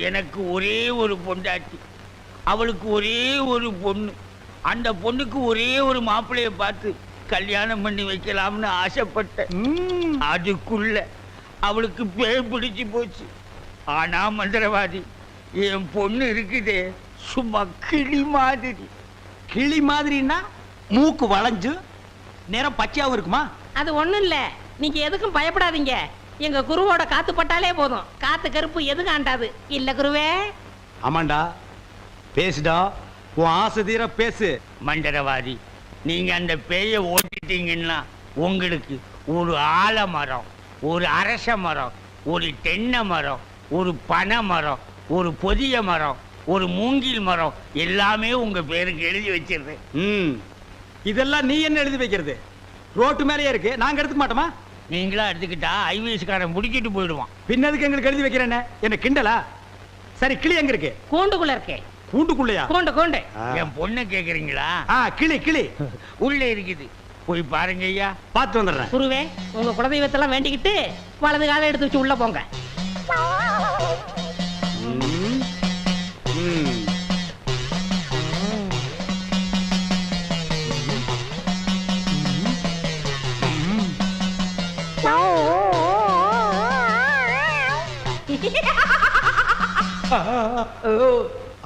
எனக்கு ஒரே ஒரு பொண்டாட்டி. அவளுக்கு ஒரே ஒரு பொண்ணு. அந்த பொண்ணுக்கு ஒரே ஒரு மாப்பிள்ளைய பார்த்து கல்யாணம் பண்ணி வைக்கலாம்னு ஆசைப்பட்டேன். ம், அதுக்குள்ள அவளுக்கு பேய் பிடிச்சு போச்சு. ஆனா மந்திரவாதி என் பொண்ணு இருக்குதே சும்மா கிளி மாதிரி. கிளி மாதிரின்னா மூக்கு வளைஞ்சு நேரம் பச்சையாவும் இருக்குமா? அது ஒண்ணும் இல்ல. நீங்க எதுக்கும் பயப்படாதீங்க. எங்க குருவோட காத்து பட்டாலே போதும். காத்து கருப்பு எதுக்கும் ஆண்டாது இல்ல குருவே. ஆமாண்டா. பேசுடா. உன் ஆசை தீர பேசு. மந்திரவாதி நீங்க அந்த பேயை ஓட்டிட்டீங்கன்னா உங்களுக்கு ஒரு ஆலமரம் ஒரு அரச மரம் ஒரு தென்னை மரம் ஒரு பனை மரம் ஒரு பொதிய மரம் ஒரு மூங்கில் மரம் எல்லாமே உங்க பேருக்கு எழுதி வச்சிருந்தேன் ம். இதெல்லாம் நீ என்ன எழுதி வைக்கிறது? ரோட்டு மேலேயே இருக்கு. நாங்க எடுத்துக்க மாட்டோமா? நீங்களா எடுத்துக்கிட்டா ஐவிஎஸ்காரன் முடிக்கிட்டு போயிடுவான். பின்னதுக்கு எங்களுக்கு எழுதி வைக்கிறேன்னு? என்ன கிண்டலா? சரி கிளி எங்க இருக்கு? கூண்டுக்குள்ள இருக்கே. கூண்டுக்குள்ளையா? கூண்டு கூண்டு. என் பொண்ணை கேக்குறீங்களா? ஆ கிளி கிளி. உள்ள இருக்குது. போய் பாருங்க ஐயா. பார்த்து வந்துடுறேன். குருவே உங்க குலதெய்வத்தெல்லாம் வேண்டிக்கிட்டு வலது காலை எடுத்து வச்சு உள்ள போங்க.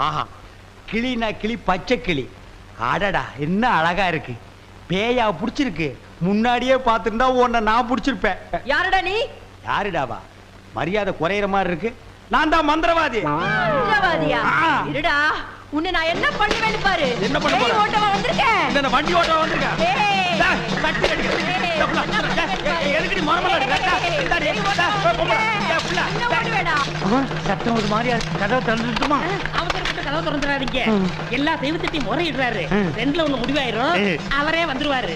ஆஹா கிளினா கிளி பச்சை கிளி. அடடா என்ன அழகா இருக்கு. பேயா புடிச்சிருக்கு. முன்னாடியே பார்த்துருந்தா உன்னை நான் புடிச்சிருப்பேன். யாருடா நீ? யாருடாவா? மரியாதை குறையிற மாதிரி இருக்கு. நான் தான் மந்திரவாதி. மந்திரவாதியா. இருடா உன்னை நான் என்ன பண்ணுவேன்னு பாரு. என்ன பண்ண போற? பேய் ஓட்டவா வந்திருக்கேன். வண்டி ஓட்ட வந்திருக்கேன் ஏய். கட்டி. சத்தம் ஒரு மாதிரியா. கதவை திறந்துட்டுமா அவசரப்பட்டு கதவை திறந்துடாதீங்க எல்லா தெய்வத்திட்டையும் முறையிடுறாரு. ரெண்டுல ஒண்ணு முடிவாயிரும். அவரே வந்துருவாரு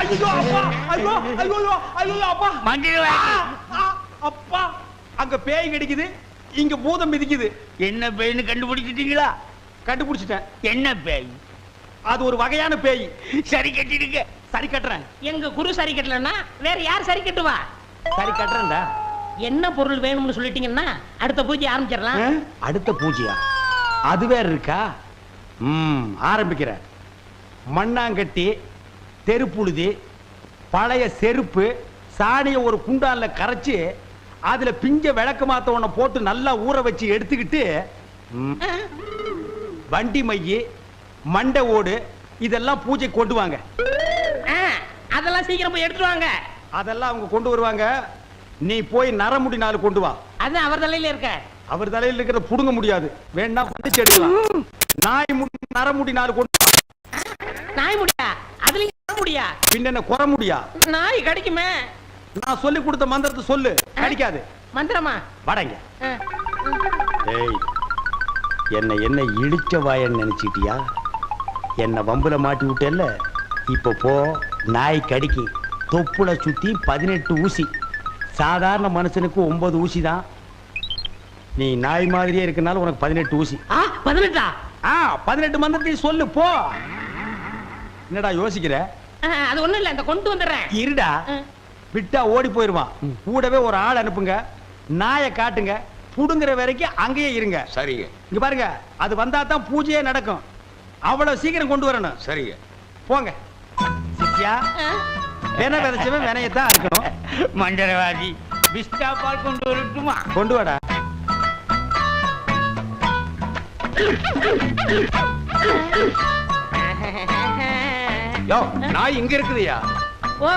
ஐயோ, அப்பா, ஐயோ, ஐயோ, ஐயோ, அப்பா. அப்பா அங்க பேய் கிடைக்குது இங்க பூதம் மிதிக்குது என்ன பேய்னு கண்டுபிடிச்சிட்டீங்களா கண்டுபிடிச்சிட்டேன் என்ன பேய் அது ஒரு வகையான பேய் சரி கட்டிடுங்க சரி கட்டுறேன். எங்க குரு சரி கட்டலன்னா வேற யார் சரி கட்டுவா? சரி கட்டுறேன்டா. என்ன பொருள் வேணும்னு சொல்லிட்டீங்கன்னா அடுத்த பூஜை ஆரம்பிச்சிடலாம்? அடுத்த பூஜையா? அது வேற இருக்கா? ம் ஆரம்பிக்கிறேன். மண்ணாங்கட்டி தெருப்புழுதி பழைய செருப்பு சாணியை ஒரு குண்டான்ல கரைச்சு அதுல பிஞ்ச விளக்கு மாத்த ஒண்ண போட்டு நல்லா ஊற வச்சு எடுத்துக்கிட்டு வண்டி மைய மண்டை ஓடு இதெல்லாம் பூஜை கொண்டு வாங்க. சீக்கிரம் போய் எடுத்துட்டு வாங்க. அதெல்லாம் அவங்க கொண்டு வருவாங்க. நீ போய் நரமுடி நாலு கொண்டு வா. அது அவர் தலையில இருக்க. அவர் தலையில இருக்கிறத புடுங்க முடியாது. வேணா படிச்சு எடுக்கலாம் நாய் முடி நரமுடி நாலு கொண்டு வா. நாய் முடியா? அதுலயும் முடியா? பின்ன என்ன குறை முடியா? நாய் கிடைக்குமே. நான் சொல்லி கொடுத்த மந்திரத்தை சொல்லு. கிடைக்காது. மந்திரமா? வடங்க. ஏய் என்ன என்ன இழிச்ச வாயன்னு நினைச்சிட்டியா? என்ன வம்புல மாட்டி விட்டேல்ல? இப்ப போ. நாய் கடிக்கு தொப்புல சுத்தி பதினெட்டு ஊசி. சாதாரண மனுஷனுக்கு ஒன்பது ஊசி தான் நீ நாய் மாதிரியே இருக்கனால உனக்கு பதினெட்டு ஊசி. ஆ பதினெட்டா? ஆ பதினெட்டு மந்திரத்தையும் சொல்லு போ. என்னடா யோசிக்கிற? அது ஒண்ணும் இல்ல இந்த கொண்டு வந்துடுறேன். இருடா. விட்டா ஓடி போயிருவான். கூடவே ஒரு ஆள் அனுப்புங்க. நாயை காட்டுங்க. புடுங்குற வரைக்கும் அங்கேயே இருங்க. சரிங்க. இங்க பாருங்க அது வந்தா தான் பூஜையே நடக்கும். அவ்வளவு சீக்கிரம் கொண்டு வரணும். சரிங்க. போங்க. ஆ, வினை விதைச்சவன் வினையத்தான் இருக்கணும்? மந்திரவாதி. பிஸ்டா பால் கொண்டு வரட்டுமா? கொண்டு வாடா. யோ நாய் இங்க இருக்குதுயா ஓ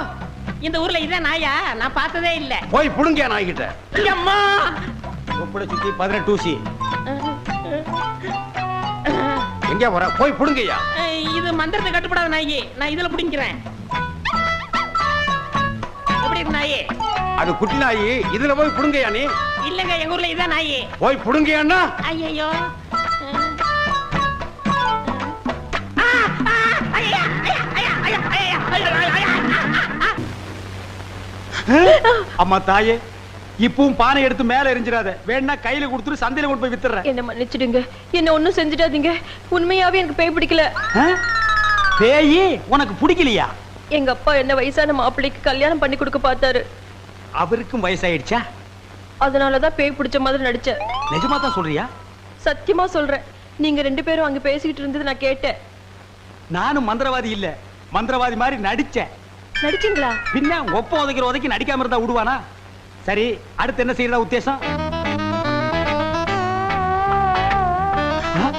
இந்த ஊர்ல இதான் நாயா? நான் பார்த்ததே இல்ல. போய் புடுங்க நாய்கிட்ட. அம்மா உப்புட சுத்தி பதினெட்டு ஊசி. எங்க வர போய் புடுங்கய்யா. இது மந்திரத்தை கட்டுப்படாத நாயி. நான் இதுல பிடிக்கிறேன் எப்படி இருக்கு நாயி. அது குட்டி நாய் இதுல போய் புடுங்கய்யா நீ? இல்லங்க எங்க ஊர்ல இதான் நாயி. போய் புடுங்கய்யான்னா ஐயோ அம்மா தாயே இப்பவும் பானை எடுத்து மேல எரிஞ்சிடாத. வேணா கையில கொடுத்துட்டு சந்தையில கொண்டு போய் வித்துறேன் என்ன மன்னிச்சிடுங்க. என்ன ஒண்ணும் செஞ்சிடாதீங்க. உண்மையாவே எனக்கு பேய் பிடிக்கல? பேயி உனக்கு பிடிக்கலையா? எங்க அப்பா என்ன வயசான மாப்பிள்ளைக்கு கல்யாணம் பண்ணி கொடுக்க பார்த்தாரு. அவருக்கும் வயசாயிடுச்சா? அதனாலதான் பேய் பிடிச்ச மாதிரி நடிச்சேன் நிஜமா தான் சொல்றியா? சத்தியமா சொல்றேன். நீங்க ரெண்டு பேரும் அங்க பேசிக்கிட்டு இருந்தது நான் கேட்டேன். நானும் மந்திரவாதி இல்ல மந்திரவாதி மாதிரி நடிச்சேன். நடிச்சீங்களா? பின்ன ஒப்ப உதைக்கிற உதைக்கு நடிக்காம இருந்தா விடுவானா? சரி அடுத்து என்ன செய்யறதா உத்தேசம்?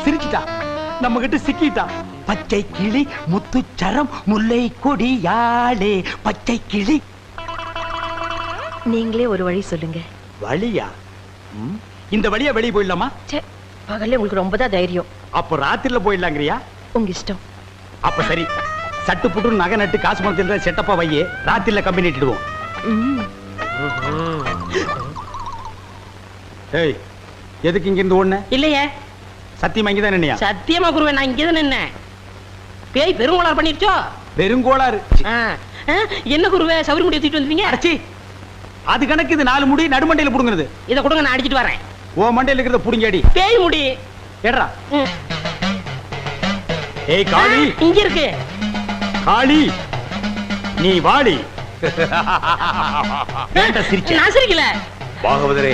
சிரிச்சிட்டா. நம்ம கிட்ட சிக்கிட்டா. பச்சை கிளி முத்துச்சரம் முல்லை கொடி யாழே. பச்சை கிளி. நீங்களே ஒரு வழி சொல்லுங்க. வழியா? ம், இந்த வழியா வெளியே போயிடலாமா? ச்சே பகல்ல உங்களுக்கு ரொம்ப தான் தைரியம். அப்போ ராத்திரில போயிடலாங்கிறியா? உங்க இஷ்டம். அப்ப சரி சட்டு புட்டு நகை நட்டு காசு பணத்தில் செட்டப்பா வையே ராத்திரில கம்பெனி இட்டுடுவோம் ம். ஏய் எதுக்கு இங்க இருந்து ஓடுன? இல்லையே. சத்தியமா இங்க தான் நின்னையா? சத்தியமா குருவே நான் இங்கதான் நின்னேன். பேய் பெருங்கோளார் பண்ணிருச்சோ? பெருங்கோளாறு. என்ன குருவே சவுரி முடி தூக்கிட்டு வந்தீங்க அடச்சி. அது கணக்கு இது நாலு முடி நடுமண்டையில புடுங்குறது. இதை கொடுங்க நான் அடிச்சிட்டு வரேன். ஓ மண்டையில இருக்கிறத புடுங்கடி பேய் முடி. ஏடா. ஏய் காளி. இங்க இருக்கு. காளி நீ வாடி. நான் சிரிக்கல. பாகவதரே.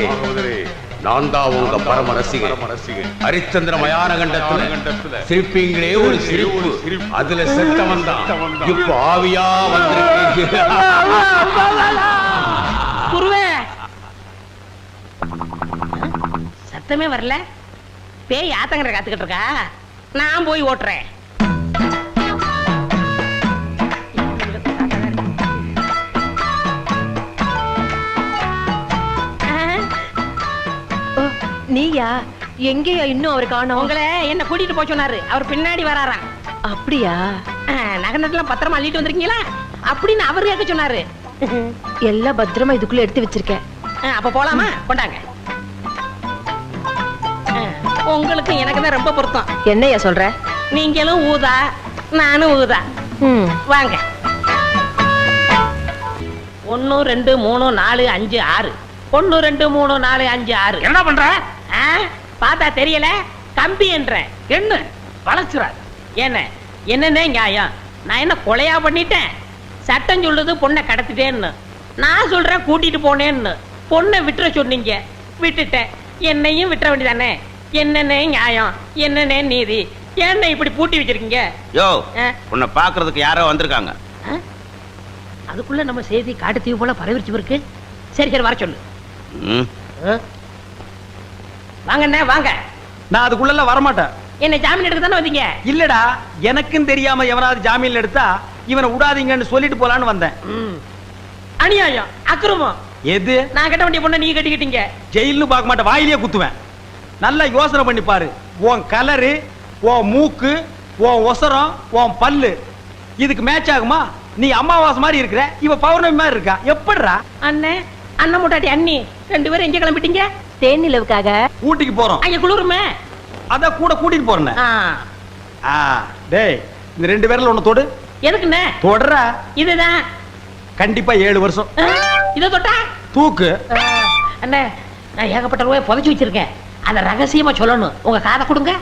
நான் தான் உங்க பரம ரசிகன் ஹரிச்சந்திர மயான கண்டத்துல சிரிப்பீங்களே ஒரு சிரிப்பு. அதுல செத்தவன் தான் இப்ப ஆவியா வந்திருக்கீங்க சத்தமே வரல. பேய் ஆத்தங்கரை காத்துக்கிட்டு இருக்கா? நான் போய் ஓட்டுறேன். நீயா? எங்கேயா இன்னும் அவர் காணோம்? உங்களை என்ன கூட்டிட்டு போக சொன்னாரு. அவர் பின்னாடி வராராம். அப்படியா? நகை நட்டுலாம் பத்திரமா அள்ளிட்டு வந்திருக்கீங்களா? அப்படின்னு அவர் கேட்க சொன்னாரு. எல்லாம் பத்திரமா இதுக்குள்ள எடுத்து வச்சிருக்கேன். அப்ப போலாமா? கொண்டாங்க. உங்களுக்கு எனக்கு தான் ரொம்ப பொருத்தம். என்னையா சொல்ற? நீங்களும் ஊதா நானும் ஊதா. வாங்க. ஒன்னு ரெண்டு மூணு நாலு அஞ்சு ஆறு. ஒன்னு ரெண்டு மூணு நாலு அஞ்சு ஆறு. என்ன பண்ற? பார்த்தா தெரியல? கம்பி என்ற. என்ன? வளர்ச்சுறாரு. என்ன? என்னன்னே நியாயம். நான் என்ன கொலையா பண்ணிட்டேன்? சட்டம் சொல்லுது பொண்ணை கடத்திட்டேன்னு. நான் சொல்றேன் கூட்டிட்டு போனேன்னு. பொண்ணை விட்டுற சொன்னீங்க. விட்டுட்டேன். என்னையும் விட்டுற வேண்டியதானே? என்னன்னே நியாயம். என்னன்னே நீதி. என்ன இப்படி பூட்டி வச்சிருக்கீங்க? யோ? உன்னை பாக்குறதுக்கு யாரோ வந்திருக்காங்க? அதுக்குள்ள நம்ம செய்தி காட்டு தீவு போல பரவிச்சு இருக்கு சரி சரி வர சொல்லு. வாங்கண்ணே வாங்க. நான் அதுக்குள்ள வரமாட்டேன். என்ன ஜாமீன் எடுக்க தானே வந்தீங்க? இல்லடா எனக்கும் தெரியாம எவனாவது ஜாமீன்ல எடுத்தா இவனை விடாதீங்கன்னு சொல்லிட்டு போலான்னு வந்தேன். அநியாயம் அக்கிரமம். எது? நான் கட்ட வேண்டிய பொண்ணை நீங்க கட்டிக்கிட்டீங்க. ஜெயில்னு பார்க்க மாட்டேன் வாயிலே குத்துவேன். நல்லா யோசனை பண்ணி பாரு. உன் கலரு உன் மூக்கு உன் ஒசரம் உன் பல்லு இதுக்கு மேட்ச் ஆகுமா? நீ அமாவாசை மாதிரி இருக்கிற இவ பௌர்ணமி மாதிரி இருக்கா? எப்படிடா? அண்ணே அண்ணன் முட்டாட்டி அண்ணி ரெண்டு பேரும் எங்க கிளம்பிட்டீங்க? தேன் நிலவுக்காக. ஊட்டிக்கு போறோம். அங்க குளிருமே. அதான் கூட கூட்டிட்டு போறேன். ஆ, டேய் இந்த ரெண்டு பேர்ல ஒண்ணு தொடு. எதுக்குண்ணே தொடர இதுதான் கண்டிப்பா ஏழு வருஷம். இதை தொட்டா? தூக்கு. அண்ணே நான் ஏகப்பட்ட ரூபாய் புதைச்சு வச்சிருக்கேன். அதை ரகசியமா சொல்லணும். உங்க காதை கொடுங்க.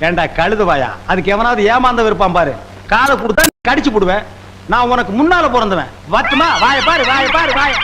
ஏண்டா கழுதுவாயா அதுக்கு எவனாவது ஏமாந்த இருப்பான் பாரு. காதை கொடுத்தா கடிச்சு போடுவேன். நான் உனக்கு முன்னால பிறந்தவன். வட்டுமா வாய பாரு வாய பாரு வாய.